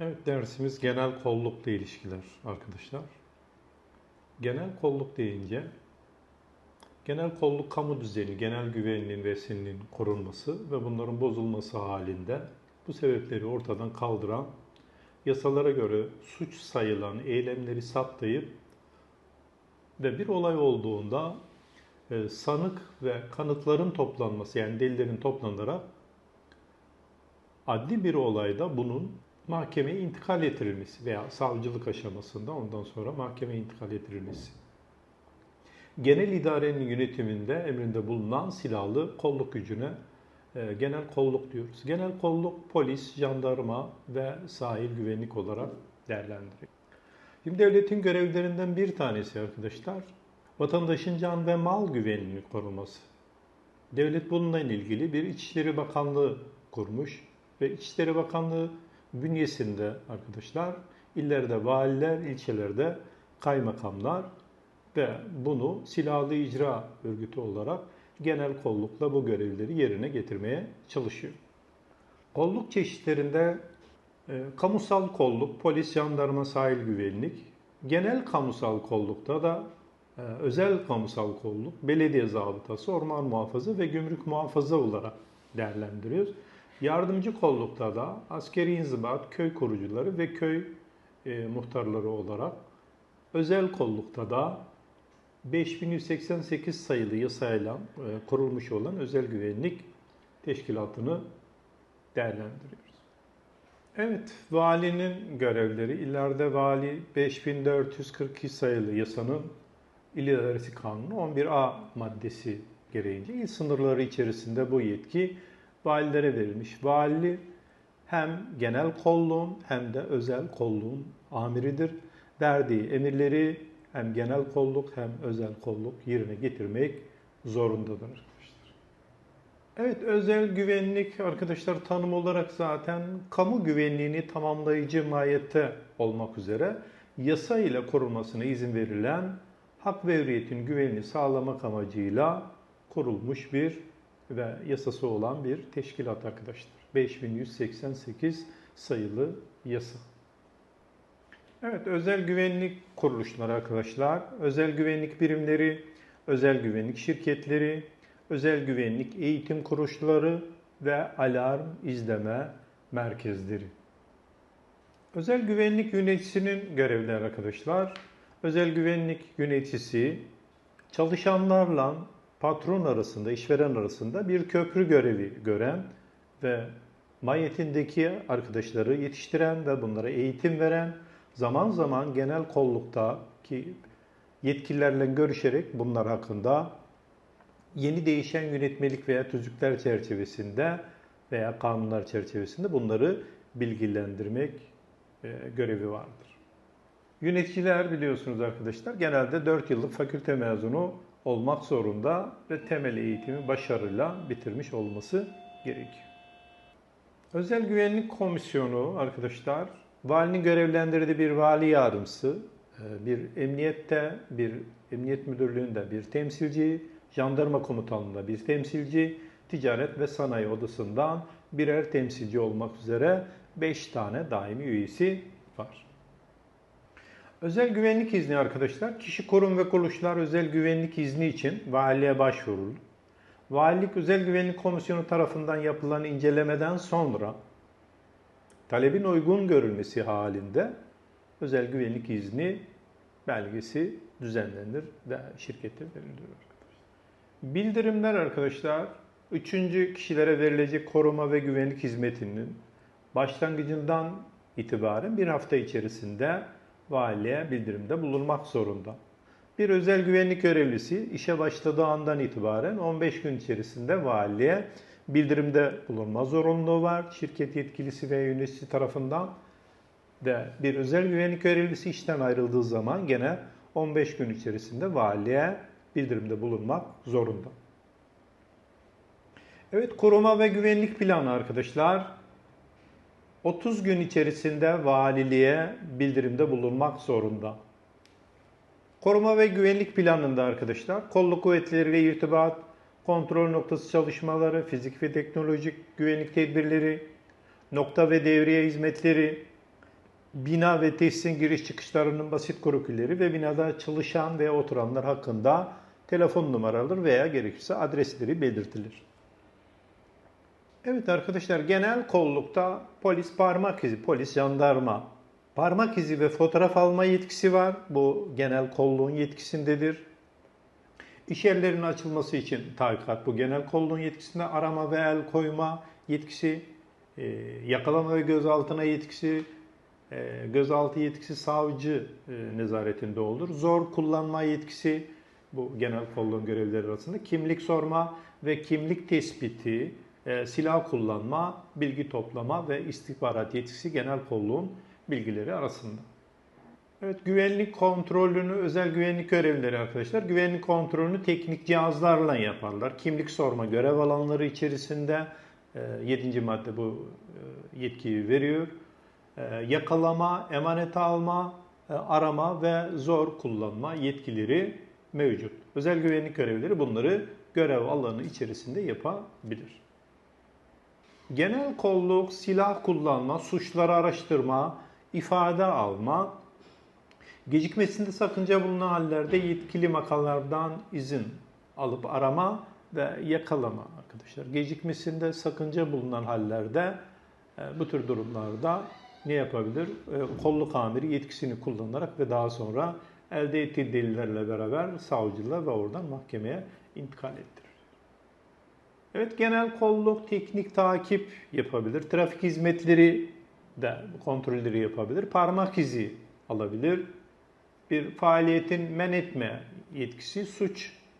Evet dersimiz genel kollukla ilişkiler arkadaşlar. Genel kolluk deyince genel kolluk kamu düzeni, genel güvenliğin ve esinliğin korunması ve bunların bozulması halinde bu sebepleri ortadan kaldıran yasalara göre suç sayılan eylemleri saptayıp ve bir olay olduğunda e, sanık ve kanıtların toplanması yani delillerin toplanarak adli bir olayda bunun mahkemeye intikal ettirilmesi veya savcılık aşamasında ondan sonra mahkemeye intikal ettirilmesi. Genel idarenin yönetiminde emrinde bulunan silahlı kolluk gücüne e, genel kolluk diyoruz. Genel kolluk polis, jandarma ve sahil güvenlik olarak değerlendiriyor. Şimdi devletin görevlerinden bir tanesi arkadaşlar vatandaşın can ve mal güvenliğini koruması. Devlet bununla ilgili bir İçişleri Bakanlığı kurmuş ve İçişleri Bakanlığı bünyesinde arkadaşlar illerde valiler, ilçelerde kaymakamlar ve bunu silahlı icra örgütü olarak genel kollukla bu görevleri yerine getirmeye çalışıyor. Kolluk çeşitlerinde e, kamusal kolluk, polis, jandarma, sahil güvenlik, genel kamusal kollukta da e, özel kamusal kolluk, belediye zabıtası, orman muhafızı ve gümrük muhafızı olarak değerlendiriyoruz. Yardımcı kollukta da askeri inzibat, köy korucuları ve köy e, muhtarları olarak, özel kollukta da 5188 sayılı yasayla e, kurulmuş olan özel güvenlik teşkilatını değerlendiriyoruz. Evet, valinin görevleri ileride vali 5442 sayılı yasanın İl İdaresi Kanunu 11A maddesi gereğince il sınırları içerisinde bu yetki valilere verilmiş. Vali hem genel kolluğun hem de özel kolluğun amiridir. Verdiği emirleri hem genel kolluk hem özel kolluk yerine getirmek zorundadır arkadaşlar. Evet özel güvenlik arkadaşlar tanım olarak zaten kamu güvenliğini tamamlayıcı mahiyette olmak üzere yasa ile korunmasına izin verilen hak ve hürriyetin güvenliğini sağlamak amacıyla kurulmuş bir ve yasası olan bir teşkilat arkadaşlar. 5188 sayılı yasa. Evet, özel güvenlik kuruluşları arkadaşlar. Özel güvenlik birimleri, özel güvenlik şirketleri, özel güvenlik eğitim kuruluşları ve alarm izleme merkezleri. Özel güvenlik yöneticisinin görevleri arkadaşlar. Özel güvenlik yöneticisi çalışanlarla patron arasında, işveren arasında bir köprü görevi gören ve mayetindeki arkadaşları yetiştiren ve bunlara eğitim veren, zaman zaman genel kolluktaki yetkililerle görüşerek bunlar hakkında yeni değişen yönetmelik veya tüzükler çerçevesinde veya kanunlar çerçevesinde bunları bilgilendirmek e, görevi vardır. Yöneticiler biliyorsunuz arkadaşlar genelde 4 yıllık fakülte mezunu olmak zorunda ve temel eğitimi başarıyla bitirmiş olması gerekiyor. Özel Güvenlik Komisyonu arkadaşlar valinin görevlendirdiği bir vali yardımcısı, e, bir emniyette, bir emniyet müdürlüğünde bir temsilci, jandarma komutanlığında bir temsilci, ticaret ve sanayi odasından birer temsilci olmak üzere 5 tane daimi üyesi var. Özel güvenlik izni arkadaşlar, kişi kurum ve kuruluşlar özel güvenlik izni için valiliğe başvurur. Valilik Özel Güvenlik Komisyonu tarafından yapılan incelemeden sonra talebin uygun görülmesi halinde özel güvenlik izni belgesi düzenlenir ve şirkete verilir arkadaşlar. Bildirimler arkadaşlar, üçüncü kişilere verilecek koruma ve güvenlik hizmetinin başlangıcından itibaren bir hafta içerisinde valiliğe bildirimde bulunmak zorunda. Bir özel güvenlik görevlisi işe başladığı andan itibaren 15 gün içerisinde valiliğe bildirimde bulunma zorunluluğu var. Şirket yetkilisi ve yöneticisi tarafından ve bir özel güvenlik görevlisi işten ayrıldığı zaman gene 15 gün içerisinde valiliğe bildirimde bulunmak zorunda. Evet koruma ve güvenlik planı arkadaşlar 30 gün içerisinde valiliğe bildirimde bulunmak zorunda. Koruma ve güvenlik planında arkadaşlar kolluk kuvvetleriyle irtibat, kontrol noktası çalışmaları, fizik ve teknolojik güvenlik tedbirleri, nokta ve devriye hizmetleri, bina ve tesisin giriş çıkışlarının basit kurukülleri ve binada çalışan veya oturanlar hakkında telefon numaraları veya gerekirse adresleri belirtilir. Evet arkadaşlar genel kollukta polis parmak izi, polis jandarma parmak izi ve fotoğraf alma yetkisi var. Bu genel kolluğun yetkisindedir. İş yerlerinin açılması için tahkikat bu genel kolluğun yetkisinde arama ve el koyma yetkisi, e, yakalama ve gözaltına yetkisi, e, gözaltı yetkisi savcı e, nezaretinde olur. Zor kullanma yetkisi bu genel kolluğun görevleri arasında. Kimlik sorma ve kimlik tespiti, e, silah kullanma, bilgi toplama ve istihbarat yetkisi genel kolluğun bilgileri arasında. Evet, güvenlik kontrolünü özel güvenlik görevlileri arkadaşlar. Güvenlik kontrolünü teknik cihazlarla yaparlar. Kimlik sorma görev alanları içerisinde 7. madde bu e, yetkiyi veriyor. E, Yakalama, emanet alma, e, arama ve zor kullanma yetkileri mevcut. Özel güvenlik görevlileri bunları görev alanı içerisinde yapabilir. Genel kolluk, silah kullanma, suçları araştırma, ifade alma, gecikmesinde sakınca bulunan hallerde yetkili makamlardan izin alıp arama ve yakalama arkadaşlar. Gecikmesinde sakınca bulunan hallerde e, bu tür durumlarda ne yapabilir? E, Kolluk amiri yetkisini kullanarak ve daha sonra elde ettiği delillerle beraber savcılığa ve oradan mahkemeye intikal ettirir. Evet genel kolluk teknik takip yapabilir. Trafik hizmetleri de kontrolleri yapabilir. Parmak izi alabilir. Bir faaliyetin men etme yetkisi suç